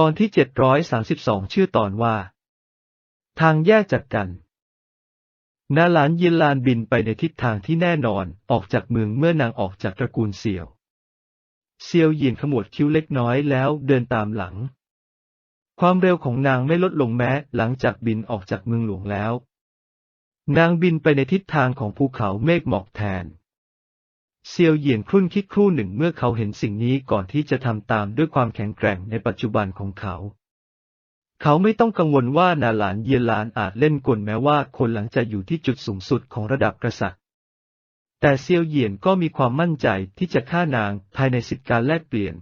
ตอนที่เจ็ดร้อยสามสิบสองชื่อตอนว่า ทางแยกจากกันนาหลานยินลานบินไปในทิศทางที่แน่นอนออกจากเมืองเมื่อนางออกจากตระกูลเซียว เซียวเหยียนขมวดคิ้วเล็กน้อยแล้วเดินตามหลัง ความเร็วของนางไม่ลดลงแม้หลังจากบินออกจากเมืองหลวงแล้ว นางบินไปในทิศทางของภูเขาเมฆหมอกแทน เซียวเหยียนครุ่นคิดครู่หนึ่งเมื่อเขาเห็นสิ่งนี้ก่อนที่จะทำตามด้วยความแข็งแกร่งในปัจจุบันของเขา เขาไม่ต้องกังวลว่านาหลานเยียหลานอาจเล่นกลแม้ว่าคนหลังจะอยู่ที่จุดสูงสุดของระดับกษัตริย์ แต่เซียวเหยียนก็มีความมั่นใจที่จะฆ่านางภายในสิทธิการแลกเปลี่ยน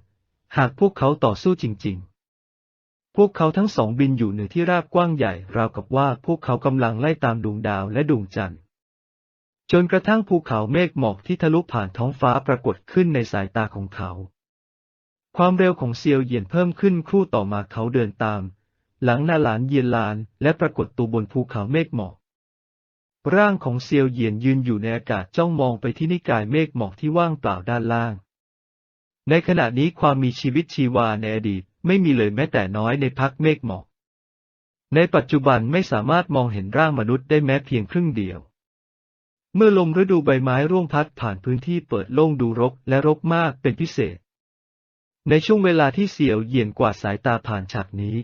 หากพวกเขาต่อสู้จริง ๆพวกเขาทั้งสองบินอยู่เหนือที่ราบกว้างใหญ่ราวกับว่าพวกเขากำลังไล่ตามดวงดาวและดวงจันทร์ จนกระทั่งภูเขาเมฆหมอกที่ทะลุผ่านท้องฟ้าปรากฏขึ้นในสายตาของเขา ความเร็วของเซียวเหยียนเพิ่มขึ้นครู่ต่อมาเขาเดินตาม หลังนาหลานเยียนลานและปรากฏตัวบนภูเขาเมฆหมอก ร่างของเซียวเหยียนยืนอยู่ในอากาศจ้องมองไปที่นิกายเมฆหมอกที่ว่างเปล่าด้านล่าง ในขณะนี้ความมีชีวิตชีวาในอดีตไม่มีเลยแม้แต่น้อยในพักเมฆหมอก ในปัจจุบันไม่สามารถมองเห็นร่างมนุษย์ได้แม้เพียงครึ่งเดียว เมื่อลมฤดูใบไม้ร่วงพัดผ่านพื้นที่เปิดโล่งดูรกและรกมากเป็นพิเศษ ในช่วงเวลาที่เสี่ยวเหยียนกว่าสายตาผ่านฉากนี้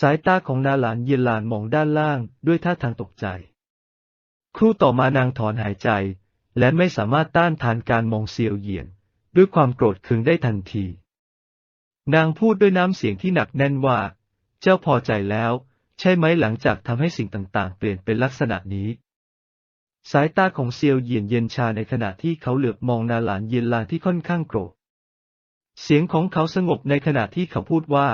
สายตาของนาหลานเยียนหลานมองด้านล่างด้วยท่าทางตกใจ ครู่ต่อมานางถอนหายใจ และไม่สามารถต้านทานการมองเซียวเหยียน ด้วยความโกรธเคืองได้ทันที นางพูดด้วยน้ำเสียงที่หนักแน่นว่า เจ้าพอใจแล้ว ใช่ไหมหลังจากทำให้สิ่งต่างๆ เปลี่ยนเป็นลักษณะนี้ สายตาของเซียวเหยียนเย็นชาในขณะที่เขาเหลือบมองนาหลานเยียนลานที่ค่อนข้างโกรธ เสียงของเขาสงบในขณะที่เขาพูดว่า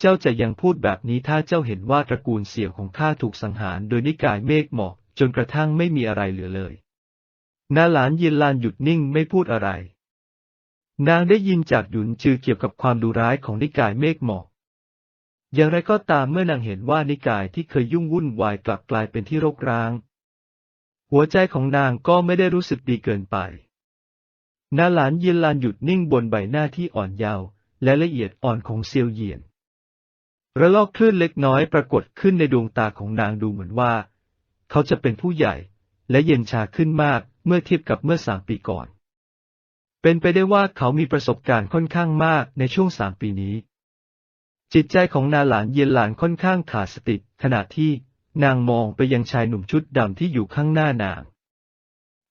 เจ้าจะยังพูดแบบนี้ถ้าเจ้าเห็นว่าตระกูลเสี่ยวของข้าถูกสังหารโดยนิกายเมฆหมอกจนกระทั่งไม่มีอะไรเหลือเลย นาหลานเยียนลานหยุดนิ่งไม่พูดอะไร นางได้ยินจากหยุนจือเกี่ยวกับความดุร้ายของนิกายเมฆหมอก อย่างไรก็ตามเมื่อนางเห็นว่านิกายที่เคยยุ่งวุ่นวายกลับกลายเป็นที่รกร้าง หัวใจของนางก็ไม่ได้รู้สึกดีเกินไป นาหลานเยียนลานหยุดนิ่งบนใบหน้าที่อ่อนเยาว์และละเอียดอ่อนของเซียวเยียน ระลอกคลื่นเล็กน้อยปรากฏขึ้นในดวงตาของนางดูเหมือนว่า เขาจะเป็นผู้ใหญ่ และเย็นชาขึ้นมากเมื่อเทียบกับเมื่อสามปีก่อน เป็นไปได้ว่าเขามีประสบการณ์ค่อนข้างมากในช่วงสามปีนี้ จิตใจของนาหลานเย็นหลานค่อนข้างขาดสติขณะที่ นางมองไปยังชายหนุ่มชุดดำที่อยู่ข้างหน้านาง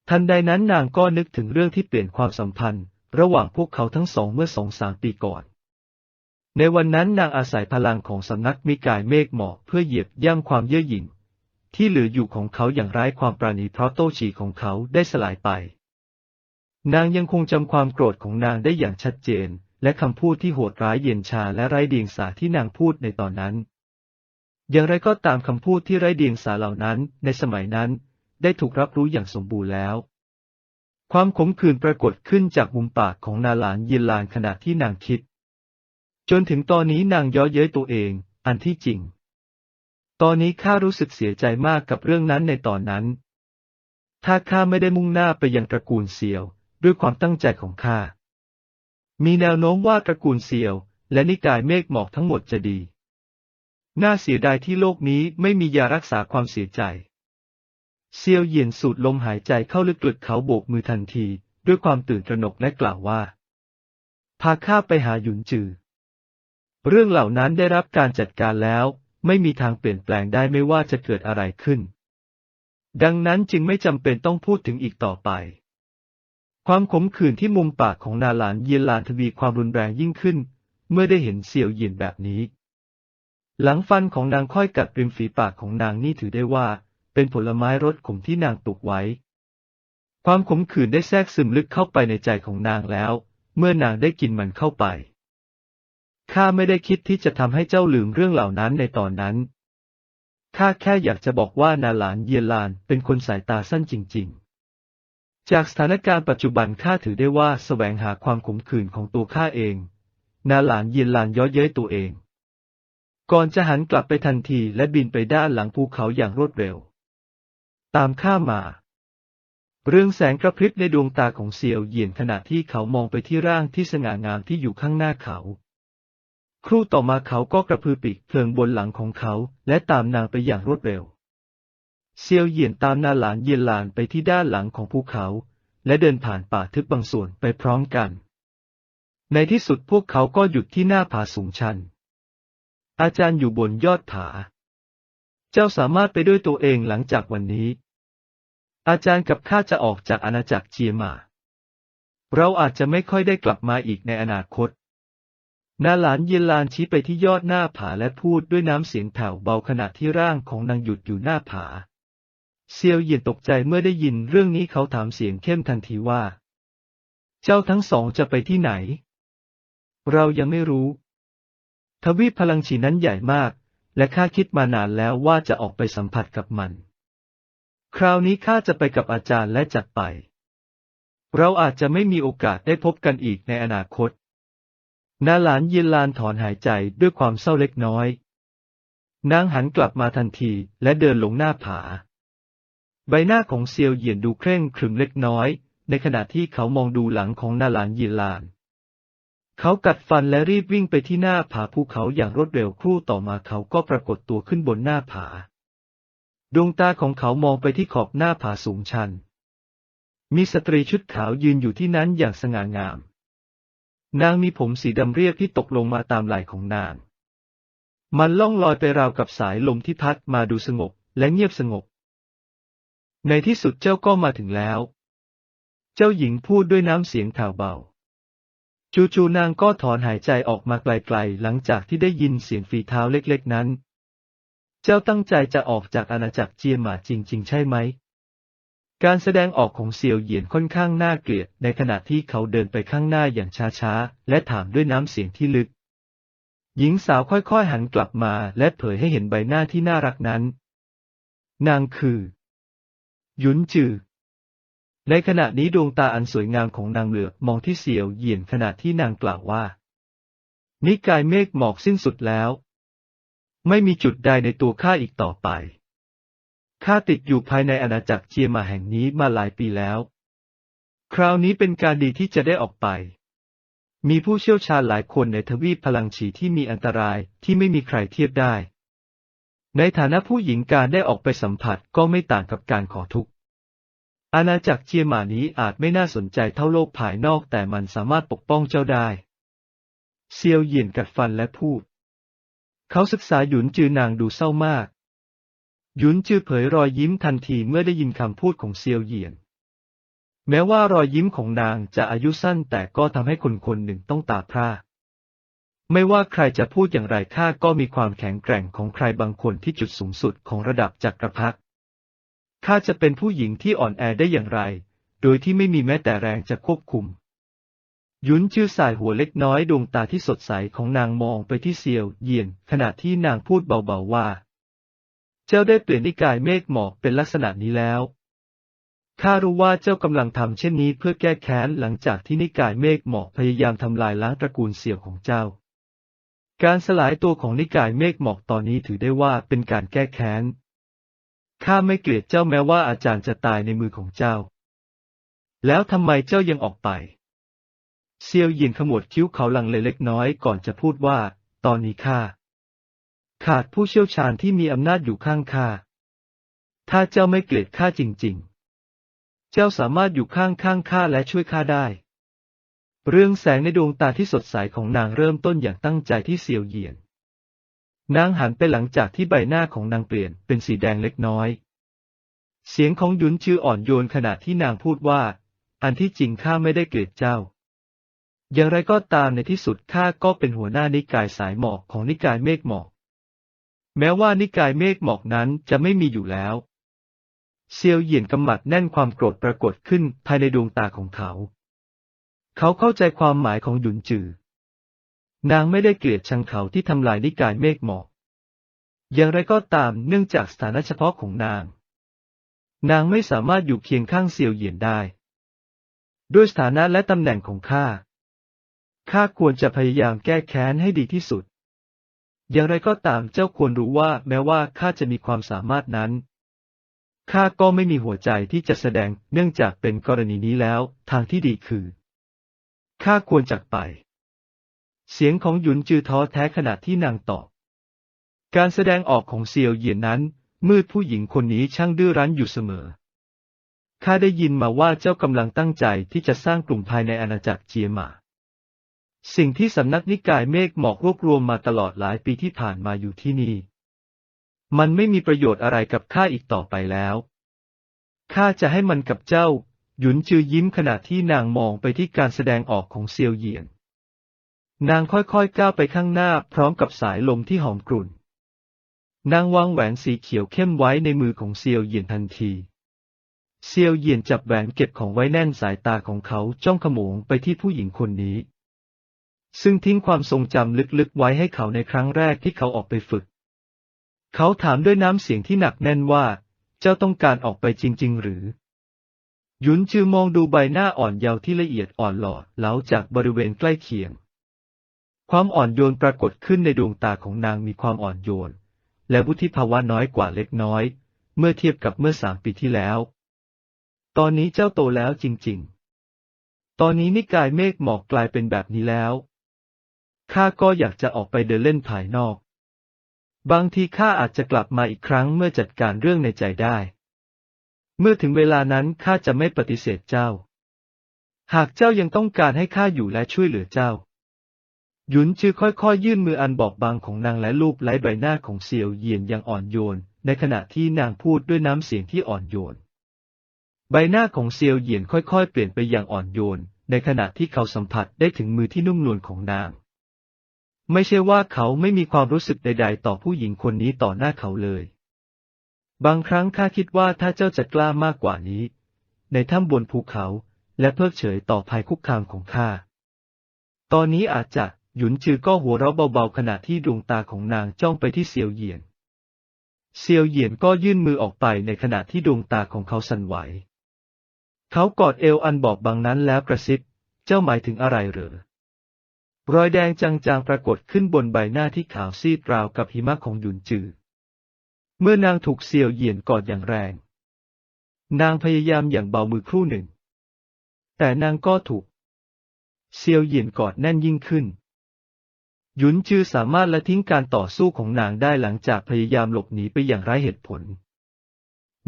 ทันใดนั้นนางก็นึกถึงเรื่องที่เปลี่ยนความสัมพันธ์ ระหว่างพวกเขาทั้งสองเมื่อสองสามปีก่อน ในวันนั้นนางอาศัยพลังของสำนักมิกายเมฆหมอกเพื่อเหยียบย่ำความเย่อหยิ่งที่เหลืออยู่ของเขาอย่างไร้ความปราณีเพราะโต้ฉีของเขาได้สลายไป นางยังคงจำความโกรธของนางได้อย่างชัดเจน และคำพูดที่โหดร้ายเย็นชาและไร้เดียงสาที่นางพูดในตอนนั้น อย่างไรก็ตามคำพูดที่ไร้เดียงสาเหล่านั้นในสมัยนั้น ได้ถูกรับรู้อย่างสมบูรณ์แล้ว ความขมขื่นปรากฏขึ้นจากมุมปากของนาหลานยินลานขณะที่นางคิด จนถึงตอนนี้นางย้อเย้ยตัวเอง อันที่จริง ตอนนี้ข้ารู้สึกเสียใจมากกับเรื่องนั้นในตอนนั้น ถ้าข้าไม่ได้มุ่งหน้าไปยังตระกูลเซียว ด้วยความตั้งใจของข้ามีแนวโน้มว่าตระกูลเซียว และนิกายเมฆหมอกทั้งหมดจะดี น่าเสียดายที่โลกนี้ไม่มียารักษาความเสียใจ เซียวเยียนสูดลมหายใจเข้าลึกๆเขาโบกมือทันที ด้วยความตื่นตระหนกและกล่าวว่า พาข้าไปหาหยุนจือ เรื่องเหล่านั้นได้รับการจัดการแล้ว ไม่มีทางเปลี่ยนแปลงได้ไม่ว่าจะเกิดอะไรขึ้น ดังนั้นจึงไม่จำเป็นต้องพูดถึงอีกต่อไป ความขมขื่นที่มุมปากของนาหลานเยียนลานทวีความรุนแรงยิ่งขึ้น เมื่อได้เห็นเสี่ยวเยียนแบบนี้ หลังฟันของนางค่อยกัดริมฝีปากของนางนี่ถือได้ว่า เป็นผลไม้รสขมที่นางปลูกไว้ ความขมขื่นได้แทรกซึมลึกเข้าไปในใจของนางแล้ว เมื่อนางได้กินมันเข้าไป ข้าไม่ได้คิดที่จะทำให้เจ้าลืมเรื่องเหล่านั้นในตอนนั้น ข้าแค่อยากจะบอกว่านาหลานเยลานเป็นคนสายตาสั้นจริง ๆ จากสถานการณ์ปัจจุบันข้าถือได้ว่าแสวงหาความขมขื่นของตัวข้าเอง นาหลานเยียลานย้อเย้ยตัวเอง ก่อนจะหันกลับไปทันทีและบินไปด้านหลังภูเขาอย่างรวดเร็ว ตามข้ามา เรื่องแสงกระพริบในดวงตาของเซียวเหยียนขณะที่เขามองไปที่ร่างที่สง่างามที่อยู่ข้างหน้าเขา ครู่ต่อมาเขาก็กระพือปีกเพลิงบนหลังของเขาและตามนางไปอย่างรวดเร็ว เซียวเหยียนตามนาหลานเยียนหลานไปที่ด้านหลังของภูเขา และเดินผ่านป่าทึบบางส่วนไปพร้อมกัน ในที่สุดพวกเขาก็หยุดที่หน้าผาสูงชัน อาจารย์อยู่บนยอดผา เจ้าสามารถไปด้วยตัวเองหลังจากวันนี้ อาจารย์กับข้าจะออกจากอาณาจักรเจียมา เราอาจจะไม่ค่อยได้กลับมาอีกในอนาคต นาหลานเยลานชี้ไปที่ยอดหน้าผาและพูดด้วยน้ำเสียงแผ่วเบาขณะที่ร่างของนางหยุดอยู่หน้าผา เซียวเหยียนตกใจเมื่อได้ยินเรื่องนี้เขาถามเสียงเข้มทันทีว่า เจ้าทั้งสองจะไปที่ไหน เรายังไม่รู้ ทวีปพลังฉีนั้นใหญ่มาก และข้าคิดมานานแล้วว่าจะออกไปสัมผัสกับมัน คราวนี้ข้าจะไปกับอาจารย์และจัดไป เราอาจจะไม่มีโอกาสได้พบกันอีกในอนาคต นาหลานเยนลานถอนหายใจด้วยความเศร้าเล็กน้อย นางหันกลับมาทันทีและเดินลงหน้าผา ใบหน้าของเซียวเหยียนดูเคร่งขรึมเล็กน้อย ในขณะที่เขามองดูหลังของนาหลานเยนลาน เขากัดฟันและรีบวิ่งไปที่หน้าผาภูเขาอย่างรวดเร็วครู่ต่อมาเขาก็ปรากฏตัวขึ้นบนหน้าผา ดวงตาของเขามองไปที่ขอบหน้าผาสูงชัน มีสตรีชุดขาวยืนอยู่ที่นั้นอย่างสง่างาม นางมีผมสีดำเรียบที่ตกลงมาตามไหล่ของนาง มันล่องลอยไปราวกับสายลมที่พัดมาดูสงบและเงียบสงบ ในที่สุดเจ้าก็มาถึงแล้ว เจ้าหญิงพูดด้วยน้ำเสียงแผ่วเบา จู่ๆนางก็ถอนหายใจออกมาไกลๆ หลังจากที่ได้ยินเสียงฝีเท้าเล็กๆนั้น เจ้าตั้งใจจะออกจากอาณาจักรเจียนหมาจริง ๆ ใช่ไหม การแสดงออกของเซียวเหยียนค่อนข้างน่าเกลียด ในขณะที่เขาเดินไปข้างหน้าอย่างช้าๆ และถามด้วยน้ำเสียงที่ลึก หญิงสาวค่อยๆหันกลับมาและเผยให้เห็นใบหน้าที่น่ารักนั้น นางคือ ยุนจือ ในขณะนี้ดวงตาอันสวยงามของนางเหลือมองที่เสี่ยวเหยียนขณะที่นางกล่าวว่า นิกายเมฆหมอกสิ้นสุดแล้ว ไม่มีจุดใดในตัวข้าอีกต่อไป ข้าติดอยู่ภายในอาณาจักรเจียมาแห่งนี้มาหลายปีแล้ว คราวนี้เป็นการดีที่จะได้ออกไป มีผู้เชี่ยวชาญหลายคนในทวีปพลังฉีที่มีอันตรายที่ไม่มีใครเทียบได้ ในฐานะผู้หญิงการได้ออกไปสัมผัสก็ไม่ต่างกับการขอทุกข์ อาณาจักรเจียหมานี้อาจไม่น่าสนใจเท่าโลกภายนอกแต่มันสามารถปกป้องเจ้าได้ เซียวเหยียนกัดฟันและพูด เขาศึกษาหยุนจือนางดูเศร้ามาก หยุนจือเผยรอยยิ้มทันทีเมื่อได้ยินคำพูดของเซียวเหยียน แม้ว่ารอยยิ้มของนางจะอายุสั้นแต่ก็ทำให้คนคนหนึ่งต้องตาพร่าไม่ว่าใครจะพูดอย่างไรข้าก็มีความแข็งแกร่งของใครบางคนที่จุดสูงสุดของระดับจักรพรรดิ ข้าจะเป็นผู้หญิงที่อ่อนแอได้อย่างไร โดยที่ไม่มีแม้แต่แรงจะควบคุม ยุนชื่อสายหัวเล็กน้อยดวงตาที่สดใสของนางมองไปที่เซียวเยียนขณะที่นางพูดเบาๆว่า เจ้าได้เปลี่ยนนิกายเมฆหมอกเป็นลักษณะนี้แล้วข้ารู้ว่าเจ้ากำลังทำเช่นนี้เพื่อแก้แค้นหลังจากที่นิกายเมฆหมอกพยายามทำลายล้างตระกูลเสี่ยวของเจ้า การสลายตัวของนิกายเมฆหมอกตอนนี้ถือได้ว่าเป็นการแก้แค้น ข้าไม่เกลียดเจ้าแม้ว่าอาจารย์จะตายในมือของเจ้า แล้วทำไมเจ้ายังออกไป เซียวหยินขมวดคิ้วเขาลังเลเล็กน้อยก่อนจะพูดว่า ตอนนี้ข้าขาดผู้เชี่ยวชาญที่มีอำนาจอยู่ข้างข้า ถ้าเจ้าไม่เกลียดข้าจริง ๆ เจ้าสามารถอยู่ข้างข้างข้าและช่วยข้าได้ เรื่องแสงในดวงตาที่สดใสของนางเริ่มต้นอย่างตั้งใจที่เซียวเหยียน นางหันไปหลังจากที่ใบหน้าของนางเปลี่ยนเป็นสีแดงเล็กน้อย เสียงของยุนชื่ออ่อนโยนขณะที่นางพูดว่า อันที่จริงข้าไม่ได้เกลียดเจ้า อย่างไรก็ตามในที่สุดข้าก็เป็นหัวหน้านิกายสายหมอกของนิกายเมฆหมอก แม้ว่านิกายเมฆหมอกนั้นจะไม่มีอยู่แล้ว เซียวเหยียนกำมัดแน่นความโกรธปรากฏขึ้นภายในดวงตาของเขา เขาเข้าใจความหมายของหยุนจือ นางไม่ได้เกลียดชังเขาที่ทำลายนิกายเมฆหมอก อย่างไรก็ตามเนื่องจากสถานะเฉพาะของนาง นางไม่สามารถอยู่เคียงข้างเซียวเหยียนได้ ด้วยสถานะและตำแหน่งของข้า ข้าควรจะพยายามแก้แค้นให้ดีที่สุด อย่างไรก็ตามเจ้าควรรู้ว่าแม้ว่าข้าจะมีความสามารถนั้น ข้าก็ไม่มีหัวใจที่จะแสดงเนื่องจากเป็นกรณีนี้แล้ว ทางที่ดีคือ ข้าควรจากไป เสียงของหยุนจือท้อแท้ขณะที่นางตอบ การแสดงออกของเซียวเหยียนนั้น มืดผู้หญิงคนนี้ช่างดื้อรั้นอยู่เสมอ ข้าได้ยินมาว่าเจ้ากำลังตั้งใจที่จะสร้างกลุ่มภายในอาณาจักรเจียมา สิ่งที่สำนักนิกายเมฆหมอกรวบรวมมาตลอดหลายปีที่ผ่านมาอยู่ที่นี่ มันไม่มีประโยชน์อะไรกับข้าอีกต่อไปแล้ว ข้าจะให้มันกับเจ้า หยุนจือยิ้มขณะที่นางมองไปที่การแสดงออกของเซียวเหยียน นางค่อยๆก้าวไปข้างหน้าพร้อมกับสายลมที่หอมกรุ่น นางวางแหวนสีเขียวเข้มไว้ในมือของเซียวเหยียนทันที เซียวเหยียนจับแหวนเก็บของไว้แน่นสายตาของเขาจ้องขโมงไปที่ผู้หญิงคนนี้ ซึ่งทิ้งความทรงจำลึกๆไว้ให้เขาในครั้งแรกที่เขาออกไปฝึก เขาถามด้วยน้ำเสียงที่หนักแน่นว่า เจ้าต้องการออกไปจริง ๆ หรือหยุนจือมองดูใบหน้าอ่อนเยาว์ที่ละเอียดอ่อนหล่อเหลาจากบริเวณใกล้เคียง ความอ่อนโยนปรากฏขึ้นในดวงตาของนางมีความอ่อนโยน และวุฒิภาวะน้อยกว่าเล็กน้อย เมื่อเทียบกับเมื่อสามปีที่แล้ว ตอนนี้เจ้าโตแล้วจริงๆ ตอนนี้นิกายเมฆหมอกกลายเป็นแบบนี้แล้ว ข้าก็อยากจะออกไปเดินเล่นภายนอก บางทีข้าอาจจะกลับมาอีกครั้งเมื่อจัดการเรื่องในใจได้ เมื่อถึงเวลานั้นข้าจะไม่ปฏิเสธเจ้า หากเจ้ายังต้องการให้ข้าอยู่และช่วยเหลือเจ้า หยุนจือค่อยๆยื่นมืออันบอบบางของนางและลูบไล้ใบหน้าของเซียวเยียนอย่างอ่อนโยน ในขณะที่นางพูดด้วยน้ำเสียงที่อ่อนโยน ใบหน้าของเซียวเยียนค่อยๆ เปลี่ยนไปอย่างอ่อนโยน ในขณะที่เขาสัมผัสได้ถึงมือที่นุ่มนวลของนาง ไม่ใช่ว่าเขาไม่มีความรู้สึกใด ๆ ต่อผู้หญิงคนนี้ต่อหน้าเขาเลย บางครั้งข้าคิดว่าถ้าเจ้าจะกล้ามากกว่านี้ ในถ้ำบนภูเขาและเพิกเฉยต่อภัยคุกคามของข้า ตอนนี้อาจจะ หยุนจือก็หัวเราะเบาๆขณะที่ดวงตาของนางจ้องไปที่เซียวเหยียน เซียวเหยียนก็ยื่นมือออกไปในขณะที่ดวงตาของเขาสั่นไหว เขากอดเอวอันบอบบางนั้นแล้วกระซิบ เจ้าหมายถึงอะไรเหรอ รอยแดงจางๆปรากฏขึ้นบนใบหน้าที่ขาวซีดราวกับหิมะของหยุนจือ เมื่อนางถูกเซียวเหยียนกอดอย่างแรง นางพยายามอย่างเบามือครู่หนึ่ง แต่นางก็ถูก เซียวเหยียนกอดแน่นยิ่งขึ้น ยุนจือสามารถละทิ้งการต่อสู้ของนางได้หลังจากพยายามหลบหนีไปอย่างไร้เหตุผล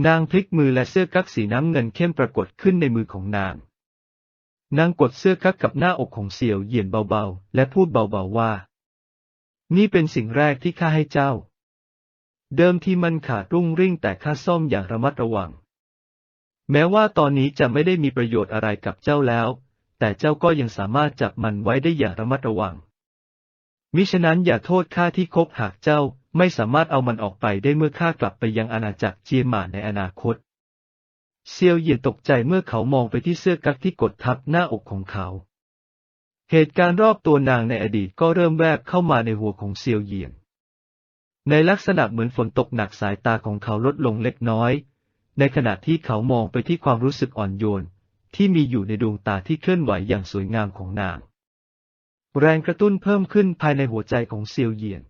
นางพลิกมือและเสื้อกั๊กสีน้ำเงินเข้มปรากฏขึ้นในมือของนาง นางกดเสื้อกั๊กกับหน้าอกของเสี่ยวเหยียนเบาๆ และพูดเบาๆว่า นี่เป็นสิ่งแรกที่ข้าให้เจ้า เดิมที่มันขาดรุ่งริ่งแต่ข้าซ่อมอย่างระมัดระวัง แม้ว่าตอนนี้จะไม่ได้มีประโยชน์อะไรกับเจ้าแล้ว แต่เจ้าก็ยังสามารถจับมันไว้ได้อย่างระมัดระวัง มิฉะนั้นอย่าโทษข้าที่คบหากเจ้า ไม่สามารถเอามันออกไปได้เมื่อข้ากลับไปยังอาณาจักรเจียหมาในอนาคต เซียวเหยียนตกใจเมื่อเขามองไปที่เสื้อกั๊กที่กดทับหน้าอกของเขา เหตุการณ์รอบตัวนางในอดีตก็เริ่มแวบเข้ามาในหัวของเซียวเหยียน ในลักษณะเหมือนฝนตกหนักสายตาของเขาลดลงเล็กน้อย ในขณะที่เขามองไปที่ความรู้สึกอ่อนโยน ที่มีอยู่ในดวงตาที่เคลื่อนไหวอย่างสวยงามของนาง แรงกระตุ้นเพิ่มขึ้นภายในหัวใจของเซียวเยียน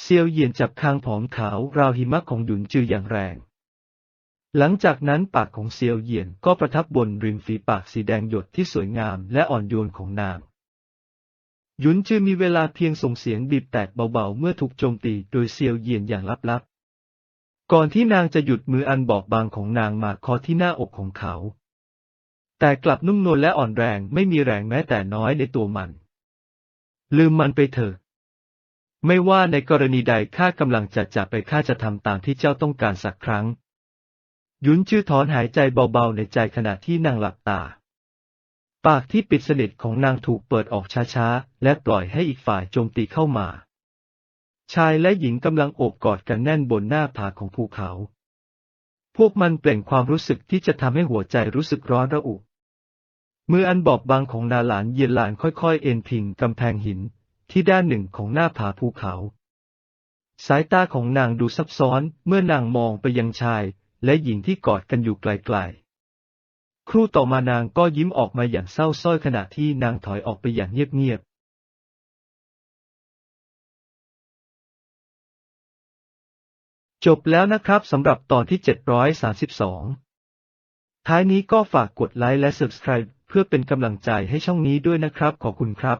เซียวเยียนจับคางผอมขาวราวหิมะของหยุนจืออย่างแรง หลังจากนั้นปากของเซียวเยียนก็ประทับบนริมฝีปากสีแดงหยดที่สวยงามและอ่อนโยนของนาง หยุนจือมีเวลาเพียงส่งเสียงบีบแตกเบาๆเมื่อถูกโจมตีโดยเซียวเยียนอย่างลับๆ ก่อนที่นางจะหยุดมืออันบอบบางของนางมาคาะที่หน้าอกของเขา แต่กลับนุ่มนวลและอ่อนแรงไม่มีแรงแม้แต่น้อยในตัวมัน ลืมมันไปเถอะ ไม่ว่าในกรณีใดข้ากำลังจะจากไปข้าจะทำตามที่เจ้าต้องการสักครั้ง ยุนชื่อถอนหายใจเบาๆในใจขณะที่นางหลับตา ปากที่ปิดสนิทของนางถูกเปิดออกช้าๆ และปล่อยให้อีกฝ่ายโจมตีเข้ามา ชายและหญิงกำลังโอบกอดกันแน่นบนหน้าผาของภูเขา พวกมันเปล่งความรู้สึกที่จะทำให้หัวใจรู้สึกร้อนระอุ มืออันบอบบางของนาหลานเยียนหลานค่อยๆ เอ็นพิงกำแพงหิน ที่ด้านหนึ่งของหน้าผาภูเขา สายตาของนางดูซับซ้อนเมื่อนางมองไปยังชาย และหญิงที่กอดกันอยู่ไกลๆ ครู่ต่อมานางก็ยิ้มออกมาอย่างเศร้าส้อยขณะที่นางถอยออกไปอย่างเงียบๆจบแล้วนะครับสำหรับตอนที่ 732 ท้ายนี้ก็ฝากกดไลค์และ Subscribe พื่อเป็นกำลังใจให้ช่องนี้ด้วยนะครับขอบคุณครับ